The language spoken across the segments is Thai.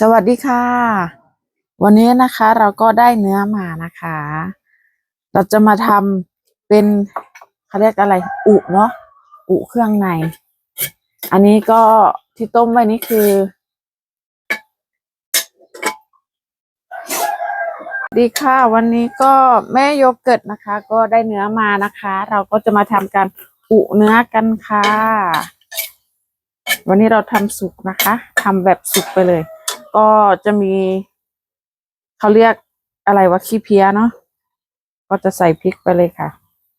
สวัสดีค่ะ วันนี้นะคะเราก็ได้เนื้อมานะคะ เราจะมาทำเป็นเขาเรียกอะไร อุเนาะอุเครื่องใน อันนี้ก็ที่ต้มไว้นี่คือ ดีค่ะ วันนี้ก็แม่โยเกิร์ตนะคะ ก็ได้เนื้อมานะคะ เราก็จะมาทำการอุเนื้อกันค่ะ วันนี้เราทำสุกนะคะทำแบบสุกไปเลย ก็จะมี เขาเรียกอะไรวะขี้เพี้ยเนาะก็จะใส่พริกไปเลยค่ะ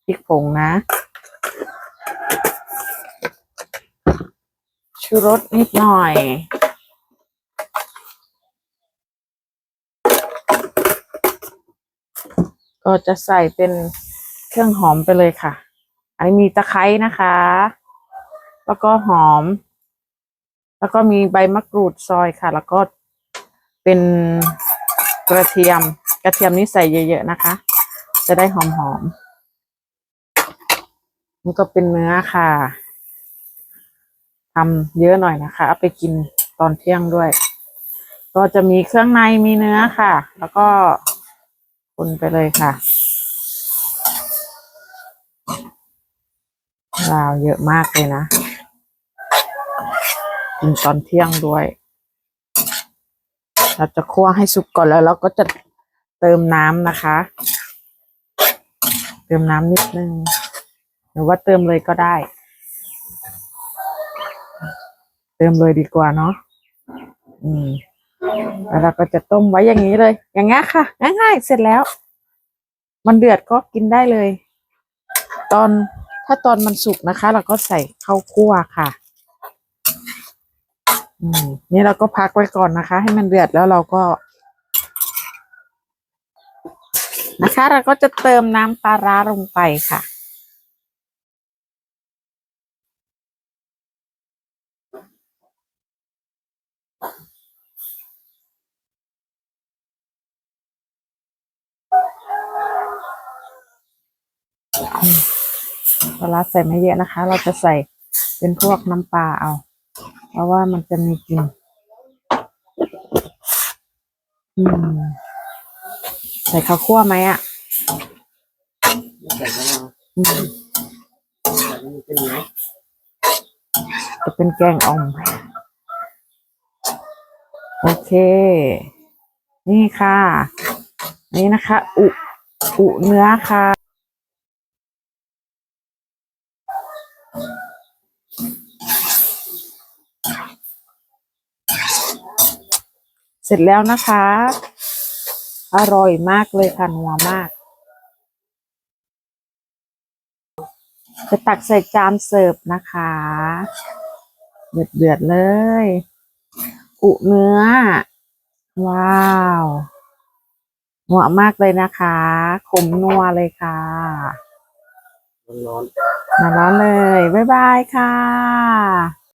พริกผงนะชูรสนิดหน่อย ก็จะใส่เป็นเครื่องหอมไปเลยค่ะ อันนี้มีตะไคร้นะคะ แล้วก็หอม แล้วก็มีใบมะกรูดซอยค่ะ แล้วก็ เป็นกระเทียม กระเทียมนี่ใส่เยอะๆนะคะ จะได้หอมๆนี่ก็เป็นเนื้อค่ะทำเยอะหน่อยนะคะ เอาไปกินตอนเที่ยงด้วย ก็จะมีเครื่องในมีเนื้อค่ะ แล้วก็คนไปเลยค่ะลาวเยอะมากเลยนะ กินตอนเที่ยงด้วย เราจะคั่วให้สุกก่อนแล้วเราก็จะเติมน้ำนะคะ เติมน้ำนิดนึงหรือว่าเติมเลยก็ได้ เติมเลยดีกว่าเนาะอืมแล้วเราก็จะต้มไว้อย่างนี้เลย อย่างงี้ค่ะ ง่ายๆ เสร็จแล้ว มันเดือดก็กินได้เลย ตอนถ้าตอนมันสุกนะคะ เราก็ใส่ข้าวคั่วค่ะ นี่เราก็พักไว้ก่อนนะคะ ให้มันเดือดแล้วเราก็ นะคะ เราก็จะเติมน้ำปลาร้าลงไปค่ะปลาร้าใส่ไม่เยอะนะคะ เราจะใส่เป็นพวกน้ำปลาเอา เพราะว่ามันจะมีกลิ่นอืมใส่ข้าวคั่วไหมอะใส่มะนาวจะเป็นแกงอ่อม โอเค นี่ค่ะ นี่นะคะ อุ อุเนื้อค่ะ เสร็จแล้วนะคะ อร่อยมากเลยค่ะนัวมาก จะตักใส่จานเสิร์ฟนะคะ เดือดเดือดๆเลย อุเนื้อ ว้าวหัวมากเลยนะคะ ขมนัวเลยค่ะร้อนมาร้อนเลย บ๊ายบายค่ะ